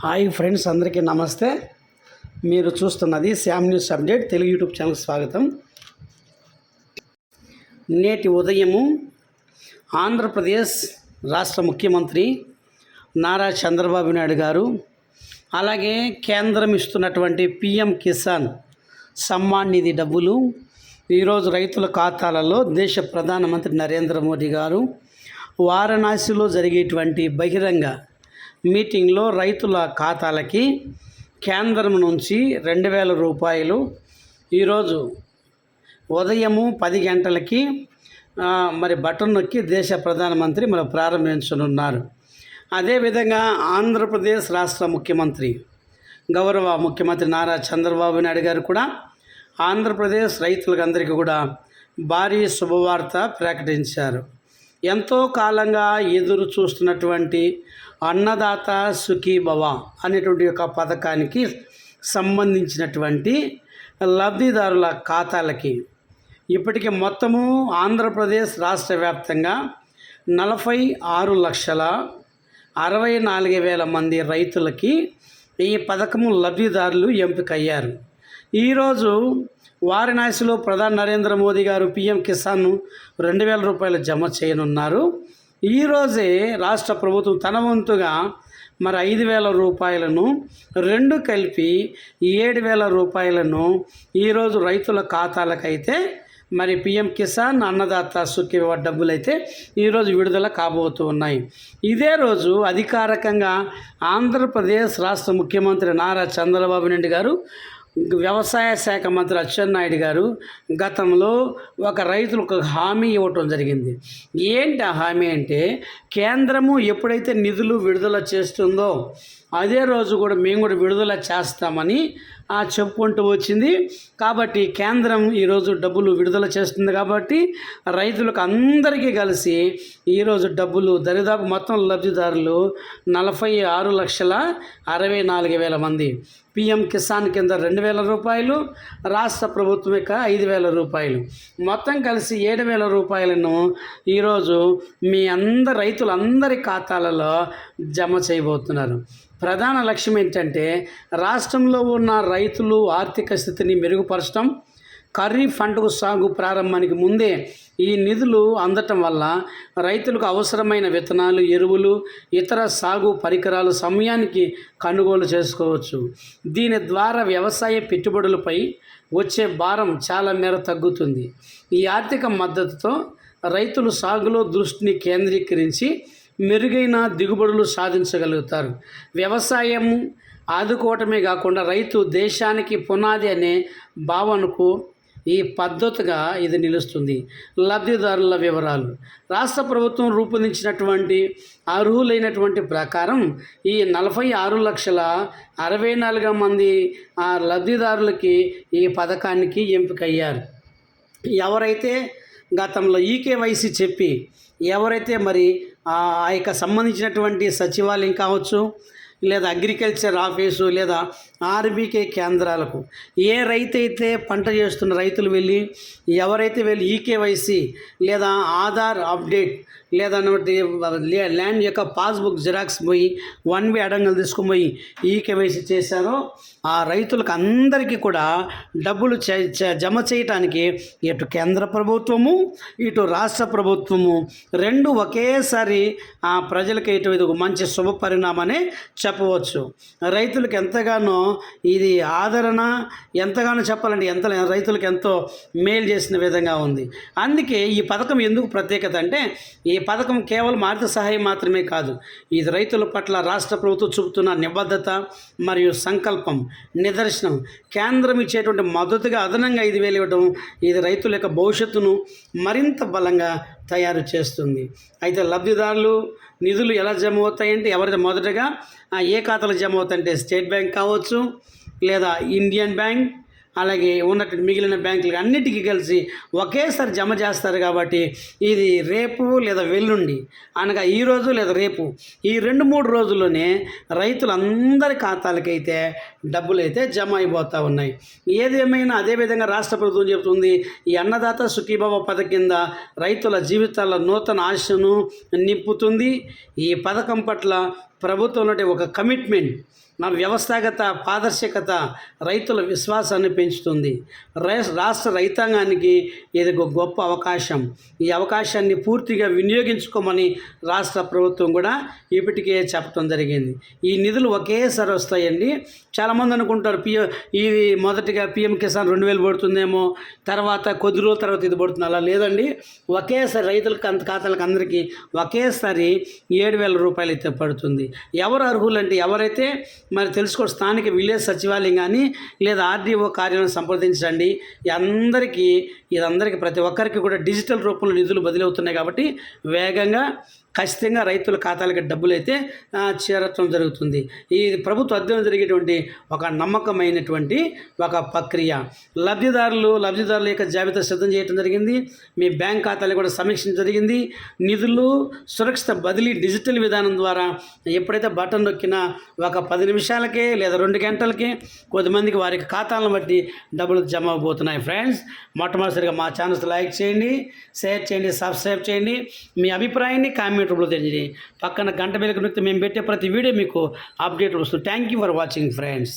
Hi friends అందరికీ నమస్తే. మీరు చూస్తున్నది Sam news update Telugu YouTube channel స్వాగతం. నేటి ఉదయము ఆంధ్రప్రదేశ్ రాష్ట్ర ముఖ్యమంత్రి నారా చంద్రబాబు నాయుడు గారు అలాగే కేంద్రం ఇస్తున్నటువంటి పిఎం కిసాన్ సమ్మాన్ నిధి డబ్బులు ఈరోజు రైతుల ఖాతాలలో దేశ ప్రధానమంత్రి నరేంద్ర మోడీ గారు వారణాసిలో జరిగేటువంటి బహిరంగ మీటింగ్లో రైతుల ఖాతాలకి కేంద్రం నుంచి రెండు వేల రూపాయలు. ఈరోజు ఉదయము పది గంటలకి మరి బటన్ నొక్కి దేశ ప్రధానమంత్రి మరి ప్రారంభించనున్నారు. అదేవిధంగా ఆంధ్రప్రదేశ్ రాష్ట్ర ముఖ్యమంత్రి గౌరవ ముఖ్యమంత్రి నారా చంద్రబాబు నాయుడు గారు కూడా ఆంధ్రప్రదేశ్ రైతులందరికీ కూడా భారీ శుభవార్త ప్రకటించారు. ఎంతో కాలంగా ఎదురు చూస్తున్నటువంటి అన్నదాత సుఖీభవ అనేటువంటి ఒక పథకానికి సంబంధించినటువంటి లబ్ధిదారుల ఖాతాలకి ఇప్పటికే మొత్తము ఆంధ్రప్రదేశ్ రాష్ట్ర వ్యాప్తంగా నలభై ఆరు లక్షల అరవై నాలుగు వేల మంది రైతులకి ఈ పథకము లబ్ధిదారులు ఎంపికయ్యారు. ఈరోజు వారణాసిలో ప్రధాని నరేంద్ర మోదీ గారు పిఎం కిసాన్ రెండు వేల రూపాయలు జమ చేయనున్నారు. ఈరోజే రాష్ట్ర ప్రభుత్వం తన వంతుగా మరి ఐదు వేల రూపాయలను రెండు కలిపి ఏడు వేల రూపాయలను ఈరోజు రైతుల ఖాతాలకైతే మరి పిఎం కిసాన్ అన్నదాత సుఖీ డబ్బులు అయితే ఈరోజు విడుదల కాబోతూ ఉన్నాయి. ఇదే రోజు అధికారికంగా ఆంధ్రప్రదేశ్ రాష్ట్ర ముఖ్యమంత్రి నారా చంద్రబాబు నాయుడు గారు వ్యవసాయ శాఖ మంత్రి అచ్చెన్నాయుడు గారు గతంలో ఒక రైతులకు హామీ ఇవ్వటం జరిగింది. ఏంటి ఆ హామీ అంటే కేంద్రము ఎప్పుడైతే నిధులు విడుదల చేస్తుందో అదే రోజు కూడా మేము కూడా విడుదల చేస్తామని ఆ చెప్పుకుంటూ వచ్చింది. కాబట్టి కేంద్రం ఈరోజు డబ్బులు విడుదల చేస్తుంది కాబట్టి రైతులకు అందరికీ కలిసి ఈరోజు డబ్బులు దరిదాపు మొత్తం లబ్ధిదారులు నలభై ఆరు లక్షల అరవై నాలుగు వేల మంది. పిఎం కిసాన్ కింద రెండు వేల రూపాయలు రాష్ట్ర ప్రభుత్వం యొక్క ఐదు వేల రూపాయలు. మొత్తం కలిసి ఏడు వేల రూపాయలను ఈరోజు మీ అందరి రైతులందరి ఖాతాలలో జమ చేయబోతున్నారు. ప్రధాన లక్ష్యం ఏంటంటే రాష్ట్రంలో ఉన్న రైతులు ఆర్థిక స్థితిని మెరుగుపరచడం ఖరీఫ్ పంటకు సాగు ప్రారంభానికి ముందే ఈ నిధులు అందటం వల్ల రైతులకు అవసరమైన విత్తనాలు ఎరువులు ఇతర సాగు పరికరాలు సమయానికి కొనుగోలు చేసుకోవచ్చు. దీని ద్వారా వ్యవసాయ పెట్టుబడులపై వచ్చే భారం చాలా మేర తగ్గుతుంది. ఈ ఆర్థిక మద్దతుతో రైతులు సాగులో దృష్టిని కేంద్రీకరించి మెరుగైన దిగుబడులు సాధించగలుగుతారు. వ్యవసాయం ఆదుకోవటమే కాకుండా రైతు దేశానికి పునాది అనే భావనకు ఈ పద్ధతిగా ఇది నిలుస్తుంది. లబ్ధిదారుల వివరాలు. రాష్ట్ర ప్రభుత్వం రూపొందించినటువంటి అర్హులైనటువంటి ప్రకారం ఈ నలభై ఆరు లక్షల అరవై నాలుగు మంది ఆ లబ్ధిదారులకి ఈ పథకానికి ఎంపికయ్యారు. ఎవరైతే గతంలో ఈకేవైసీ చెప్పి ఎవరైతే మరి ఆ యొక్క సంబంధించినటువంటి సచివాలయం కావచ్చు లేదా అగ్రికల్చర్ ఆఫీసు లేదా ఆర్బీకే కేంద్రాలకు ఏ రైతు అయితే పంట చేస్తున్న రైతులు వెళ్ళి ఎవరైతే వెళ్ళి ఈకేవైసీ లేదా ఆధార్ అప్డేట్ లేదా ల్యాండ్ యొక్క పాస్బుక్ జిరాక్స్ పోయి వన్ వే అడంగలు తీసుకుని పోయి కేవైసీ చేశారో ఆ రైతులకు అందరికీ కూడా డబ్బులు చే- జమ చేయటానికి ఇటు కేంద్ర ప్రభుత్వము ఇటు రాష్ట్ర ప్రభుత్వము రెండు ఒకేసారి ఆ ప్రజలకి ఇటు ఇది ఒక మంచి శుభ పరిణామనే చెప్పవచ్చు. రైతులకు ఎంతగానో ఇది ఆదరణ ఎంతగానో చెప్పాలంటే ఎంత రైతులకు ఎంతో మేలు చేసిన విధంగా ఉంది. అందుకే ఈ పథకం ఎందుకు ప్రత్యేకత అంటే ఈ ఈ పథకం కేవలం ఆర్థిక సహాయం మాత్రమే కాదు ఇది రైతుల పట్ల రాష్ట్ర ప్రభుత్వం చూపుతున్న నిబద్ధత మరియు సంకల్పం నిదర్శనం కేంద్రం ఇచ్చేటువంటి మద్దతుగా అదనంగా ఐదు వేలు ఇవ్వడం ఇది రైతుల యొక్క భవిష్యత్తును మరింత బలంగా తయారు చేస్తుంది. అయితే లబ్ధిదారులు నిధులు ఎలా జమ అవుతాయంటే ఎవరైతే మొదటగా ఏ ఖాతాలు జమ అవుతాయంటే స్టేట్ బ్యాంక్ కావచ్చు లేదా ఇండియన్ బ్యాంక్ అలాగే ఉన్నటువంటి మిగిలిన బ్యాంకులు అన్నిటికీ కలిసి ఒకేసారి జమ చేస్తారు కాబట్టి ఇది రేపు లేదా వెల్లుండి అనగా ఈ రోజు లేదా రేపు. ఈ రెండు మూడు రోజుల్లోనే రైతులందరి ఖాతాలకైతే డబ్బులు అయితే జమ అయిపోతూ ఉన్నాయి. ఏదేమైనా అదేవిధంగా రాష్ట్ర ప్రభుత్వం చెబుతుంది ఈ అన్నదాత సుఖీబాబా పథకం కింద రైతుల జీవితాల నూతన ఆశను నింపుతుంది. ఈ పథకం పట్ల ప్రభుత్వం నుండి ఒక కమిట్మెంట్ నా వ్యవస్థాగత పారదర్శకత రైతుల విశ్వాసాన్ని పెంచుతుంది. రై- రాష్ట్ర రైతాంగానికి ఇది ఒక గొప్ప అవకాశం. ఈ అవకాశాన్ని పూర్తిగా వినియోగించుకోమని రాష్ట్ర ప్రభుత్వం కూడా ఇప్పటికే చెప్పడం జరిగింది. ఈ నిధులు ఒకేసారి వస్తాయండి. చాలామంది అనుకుంటారు పిఎ ఇది మొదటిగా పిఎం కిసాన్ రెండు వేలు పడుతుందేమో తర్వాత కొద్ది రోజుల తర్వాత ఇది పడుతుంది. అలా లేదండి. ఒకేసారి రైతులకు అంత ఖాతాలకు అందరికీ ఒకేసారి ఏడు వేల రూపాయలు అయితే పడుతుంది. ఎవరు అర్హులు అంటే ఎవరైతే మరి తెలుసుకో స్థానిక విలేజ్ సచివాలయం కానీ లేదా ఆర్డీఓ కార్యాలయం సంప్రదించండి. ఈ అందరికీ ఇదందరికీ ప్రతి ఒక్కరికి కూడా డిజిటల్ రూపంలో నిధులు బదిలీ అవుతున్నాయి కాబట్టి వేగంగా ఖచ్చితంగా రైతుల ఖాతాలకి డబ్బులు అయితే చేరటం జరుగుతుంది. ఈ ప్రభుత్వ అధ్యయనం జరిగేటువంటి ఒక నమ్మకమైనటువంటి ఒక ప్రక్రియ. లబ్ధిదారులు లబ్ధిదారుల యొక్క జాబితా సిద్ధం చేయడం జరిగింది. మీ బ్యాంక్ ఖాతాలు కూడా సమీక్షించడం జరిగింది. నిధులు సురక్షిత బదిలీ డిజిటల్ విధానం ద్వారా ఎప్పుడైతే బటన్ నొక్కినా ఒక పది నిమిషాలకే లేదా రెండు గంటలకే కొద్దిమందికి వారికి ఖాతాలను బట్టి డబ్బులు జమ అవబోతున్నాయి ఫ్రెండ్స్. మొట్టమొదటిసారిగా మా ఛానల్స్ లైక్ చేయండి షేర్ చేయండి సబ్స్క్రైబ్ చేయండి. మీ అభిప్రాయాన్ని కామెంట్ రూపంలో తెలియజేయండి పక్కన గంట మీద నొక్కితే మేము పెట్టే ప్రతి వీడియో మీకు అప్డేట్ వస్తుంది. Thank you for watching friends